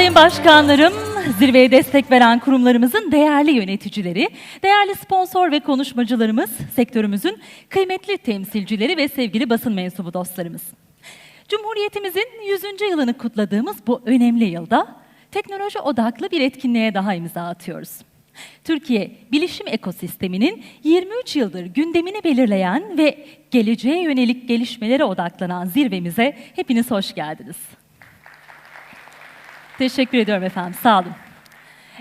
sayın başkanlarım, zirveye destek veren kurumlarımızın değerli yöneticileri, değerli sponsor ve konuşmacılarımız, sektörümüzün kıymetli temsilcileri ve sevgili basın mensubu dostlarımız. Cumhuriyetimizin 100. yılını kutladığımız bu önemli yılda teknoloji odaklı bir etkinliğe daha imza atıyoruz. Türkiye bilişim ekosisteminin 23 yıldır gündemini belirleyen ve geleceğe yönelik gelişmelere odaklanan zirvemize hepiniz hoş geldiniz. Teşekkür ediyorum efendim, sağ olun.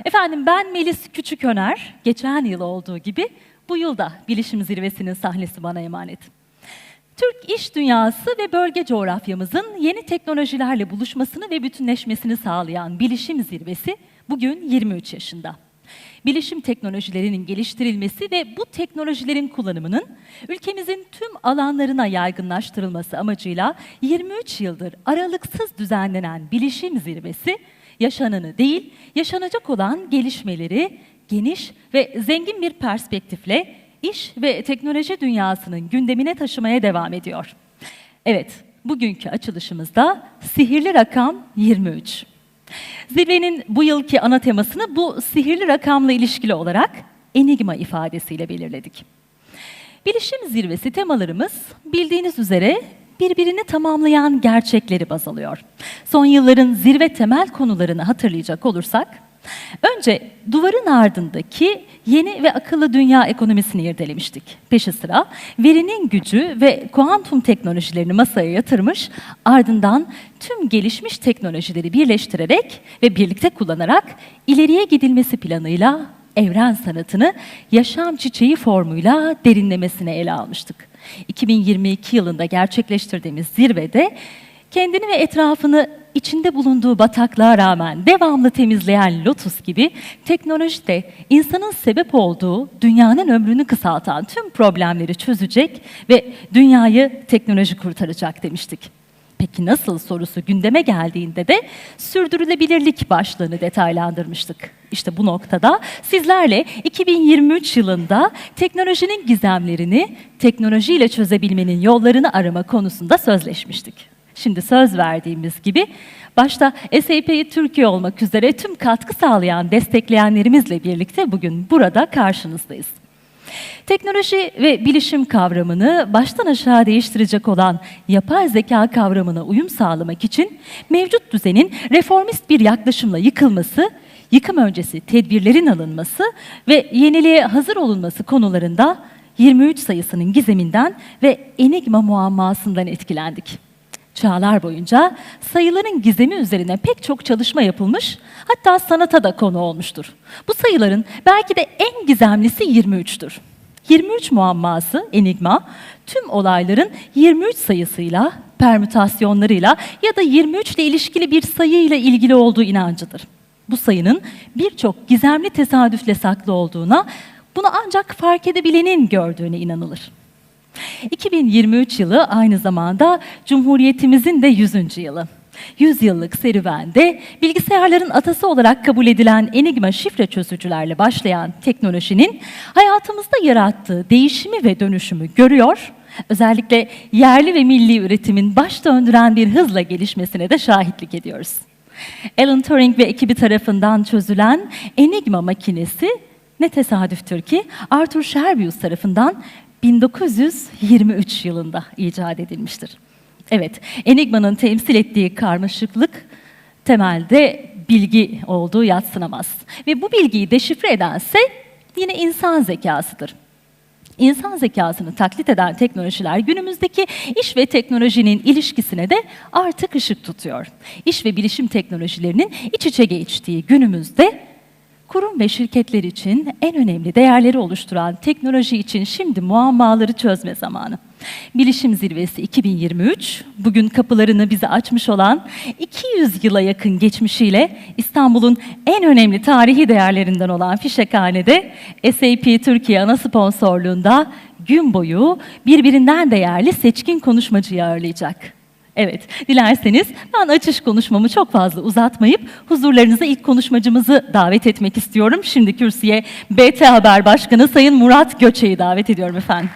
Efendim ben Melis Küçüköner, geçen yıl olduğu gibi bu yılda bilişim zirvesinin sahnesi bana emanet. Türk iş dünyası ve bölge coğrafyamızın yeni teknolojilerle buluşmasını ve bütünleşmesini sağlayan bilişim zirvesi bugün 23 yaşında. Bilişim teknolojilerinin geliştirilmesi ve bu teknolojilerin kullanımının ülkemizin tüm alanlarına yaygınlaştırılması amacıyla 23 yıldır aralıksız düzenlenen bilişim zirvesi yaşananı değil, yaşanacak olan gelişmeleri geniş ve zengin bir perspektifle iş ve teknoloji dünyasının gündemine taşımaya devam ediyor. Evet, bugünkü açılışımızda sihirli rakam 23. Zirvenin bu yılki ana temasını bu sihirli rakamla ilişkili olarak enigma ifadesiyle belirledik. Bilişim zirvesi temalarımız bildiğiniz üzere birbirini tamamlayan gerçekleri baz alıyor. Son yılların zirve temel konularını hatırlayacak olursak, önce duvarın ardındaki yeni ve akıllı dünya ekonomisini irdelemiştik. Peşi sıra verinin gücü ve kuantum teknolojilerini masaya yatırmış, ardından tüm gelişmiş teknolojileri birleştirerek ve birlikte kullanarak ileriye gidilmesi planıyla evren sanatını yaşam çiçeği formuyla derinlemesine ele almıştık. 2022 yılında gerçekleştirdiğimiz zirvede kendini ve etrafını içinde bulunduğu bataklığa rağmen devamlı temizleyen Lotus gibi teknoloji de insanın sebep olduğu dünyanın ömrünü kısaltan tüm problemleri çözecek ve dünyayı teknoloji kurtaracak demiştik. Peki nasıl sorusu gündeme geldiğinde de sürdürülebilirlik başlığını detaylandırmıştık. İşte bu noktada sizlerle 2023 yılında teknolojinin gizemlerini teknolojiyle çözebilmenin yollarını arama konusunda sözleşmiştik. Şimdi söz verdiğimiz gibi başta SAP'yi Türkiye olmak üzere tüm katkı sağlayan destekleyenlerimizle birlikte bugün burada karşınızdayız. Teknoloji ve bilişim kavramını baştan aşağı değiştirecek olan yapay zeka kavramına uyum sağlamak için mevcut düzenin reformist bir yaklaşımla yıkılması, yıkım öncesi tedbirlerin alınması ve yeniliğe hazır olunması konularında 23 sayısının gizeminden ve enigma muammasından etkilendik. Çağlar boyunca sayıların gizemi üzerine pek çok çalışma yapılmış, hatta sanata da konu olmuştur. Bu sayıların belki de en gizemlisi 23'tür. 23 muamması, enigma, tüm olayların 23 sayısıyla, permütasyonlarıyla ya da 23 ile ilişkili bir sayıyla ilgili olduğu inancıdır. Bu sayının birçok gizemli tesadüfle saklı olduğuna, bunu ancak fark edebilenin gördüğüne inanılır. 2023 yılı aynı zamanda Cumhuriyetimizin de 100. yılı. 100 yıllık serüvende bilgisayarların atası olarak kabul edilen enigma şifre çözücülerle başlayan teknolojinin hayatımızda yarattığı değişimi ve dönüşümü görüyor, özellikle yerli ve milli üretimin baş döndüren bir hızla gelişmesine de şahitlik ediyoruz. Alan Turing ve ekibi tarafından çözülen Enigma makinesi ne tesadüftür ki Arthur Scherbius tarafından 1923 yılında icat edilmiştir. Evet, Enigma'nın temsil ettiği karmaşıklık temelde bilgi olduğu yatsınamaz. Ve bu bilgiyi deşifre edense yine insan zekasıdır. İnsan zekasını taklit eden teknolojiler günümüzdeki iş ve teknolojinin ilişkisine de artık ışık tutuyor. İş ve bilişim teknolojilerinin iç içe geçtiği günümüzde Kurum ve şirketler için en önemli değerleri oluşturan teknoloji için şimdi muammaları çözme zamanı. Bilişim Zirvesi 2023, bugün kapılarını bize açmış olan 200 yıla yakın geçmişiyle İstanbul'un en önemli tarihi değerlerinden olan Fişekhane'de SAP Türkiye ana sponsorluğunda gün boyu birbirinden değerli seçkin konuşmacıyı ağırlayacak. Evet, dilerseniz ben açış konuşmamı çok fazla uzatmayıp huzurlarınıza ilk konuşmacımızı davet etmek istiyorum. Şimdi kürsüye BT Haber Başkanı Sayın Murat Göçe'yi davet ediyorum efendim.